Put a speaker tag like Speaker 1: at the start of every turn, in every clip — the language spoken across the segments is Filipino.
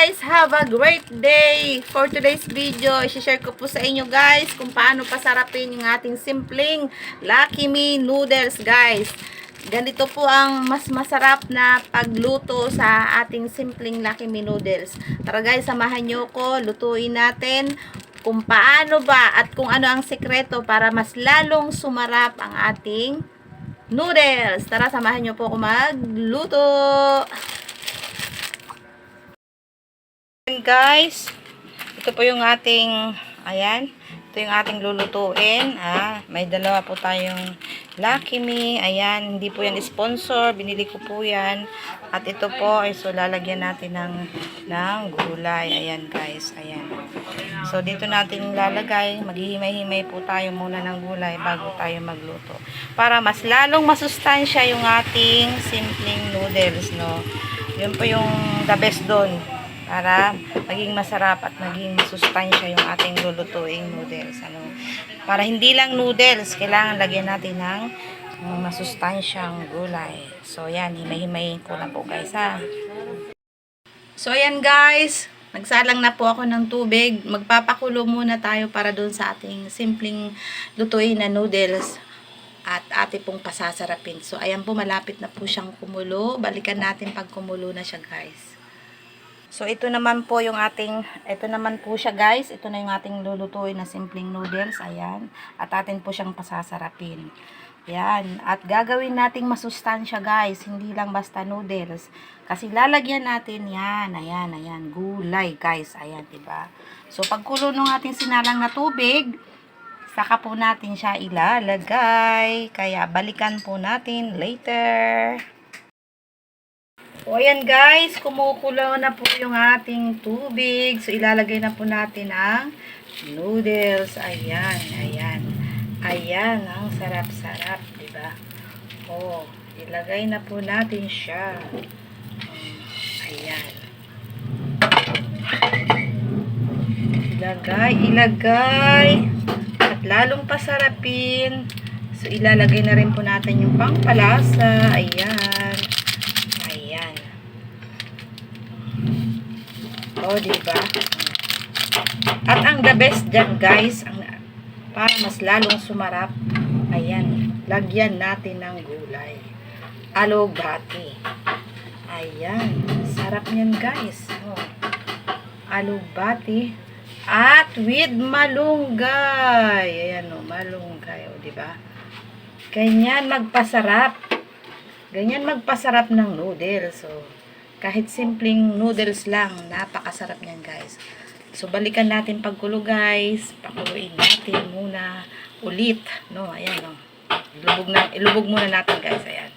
Speaker 1: guys! Have a great day! For today's video, isi-share ko po sa inyo guys kung paano pasarapin yung ating simpleng Lucky Me noodles guys. Ganito po ang mas masarap na pagluto sa ating simpleng Lucky Me noodles. Tara guys, samahan nyo ko, lutuin natin kung paano ba at kung ano ang sekreto para mas lalong sumarap ang ating noodles. Tara, samahan nyo po ako magluto! Guys, ito po yung ating, ayan, ito yung ating lulutuin. Ah, may dalawa po tayong Lucky Me. Ayan, hindi po yan sponsor. Binili ko po yan. At ito po, ay so lalagyan natin ng, ng gulay. Ayan, guys. Ayan. So, dito natin lalagay. Maghihimay-himay po tayo muna ng gulay bago tayo magluto. Para mas lalong masustansya yung ating simpleng noodles, no. Yun po yung the best doon para maging masarap at maging masustansya yung ating lulutuing noodles. Ano? Para hindi lang noodles, kailangan lagyan natin ng masustansyang gulay. So, yan, himay-himayin ko na po guys ha. So, ayan guys, nagsalang na po ako ng tubig. Magpapakulo muna tayo para doon sa ating simpleng lutuin na noodles at ate pong pasasarapin. So, ayan po, malapit na po siyang kumulo. Balikan natin pag kumulo na siya guys. So, ito naman po yung ating, ito naman po siya guys. Ito na yung ating lulutuin na simpleng noodles. Ayan. At atin po siyang pasasarapin. Yan. At gagawin nating masustansya guys. Hindi lang basta noodles. Kasi lalagyan natin yan. Ayan, ayan. Gulay guys. Ayan, diba? So, pagkulo ng ating sinalang na tubig, saka po natin siya ilalagay. Kaya, balikan po natin later. O, ayan guys, kumukulo na po yung ating tubig. So, ilalagay na po natin ang noodles. Ayan, ayan. Ayan, ang sarap-sarap, di ba? O, ilagay na po natin siya. Ayan. Ilagay, ilagay. At lalong pasarapin. So, ilalagay na rin po natin yung pangpalasa. Ayan. O, diba? At ang the best dyan, guys, ang, para mas lalong sumarap, ayan, lagyan natin ng gulay. Alubati. Ayan. Sarap niyan, guys. O. Alubati. At with malunggay. Ayan o, malunggay. O, diba? Ganyan magpasarap. Ganyan magpasarap ng noodles. So, kahit simpleng noodles lang, napakasarap niyan guys. So, balikan natin pagkulo guys. Pakuluin natin muna ulit. No, ayan no. Ilubog, na, ilubog muna natin guys. Ayan.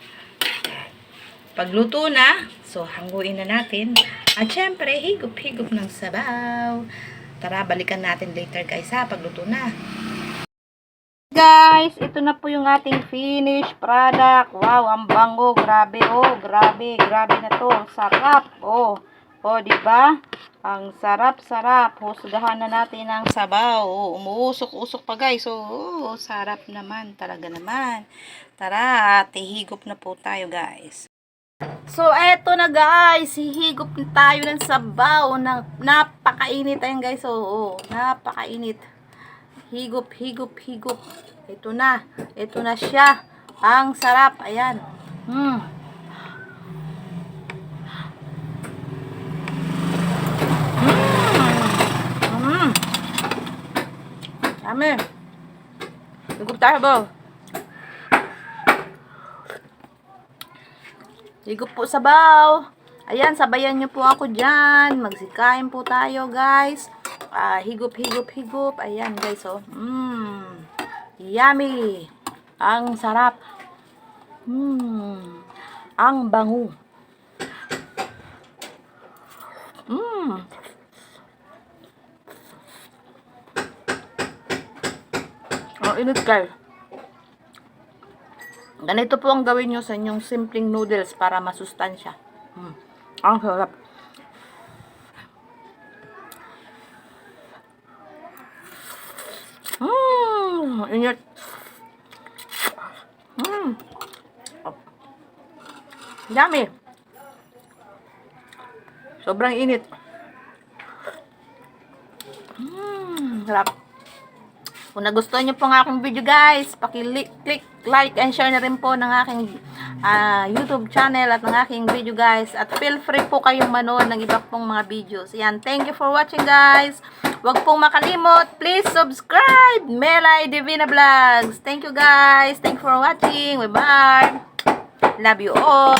Speaker 1: Pagluto na, so hanguin na natin. At syempre, higop-higop ng sabaw. Tara, balikan natin later guys ha, pagluto na. Guys, ito na po yung ating finished product. Wow, ang bango. Grabe, oh. Grabe, grabe na to. Sarap, oh. Oh, di ba? Ang sarap-sarap. Husgahan na natin ang sabaw. Oh, umuusok-usok pa, guys. Oh, oh, sarap naman. Talaga naman. Tara, tihigop na po tayo, guys. So, eto na guys, hihigop na tayo ng sabaw. Na, napakainit ayan guys. Oo, oh, napakainit. Higop, higop, higop. Ito na. Ito na siya. Ang sarap. Ayan. Hmm. Mm. Mm. Dami. Higop tayo ba? Higop po sabaw. Ayan, sabayan nyo po ako dyan. Magsikain po tayo, guys. Ah, higop, higop, higop. Ayan, guys, oh. Mmm. Yummy. Ang sarap. Mmm. Ang bango. Mmm. Oh, init guys. Ganito po ang gawin nyo sa inyong simpleng noodles para masustansya. Mm. Ang sarap. Mainit. Hmm. Oh. Dami. Sobrang init. Hmm. Sarap. Kung nagustuhan nyo po ng aking video guys, paki-click like and share na rin po ng aking uh, YouTube channel at ng aking video guys. At feel free po kayong manood ng iba pong mga videos. Yan. Thank you for watching guys. Huwag pong makalimot, please subscribe! Melay Divina Vlogs. Thank you guys. Thank you for watching. Bye-bye. Love you all.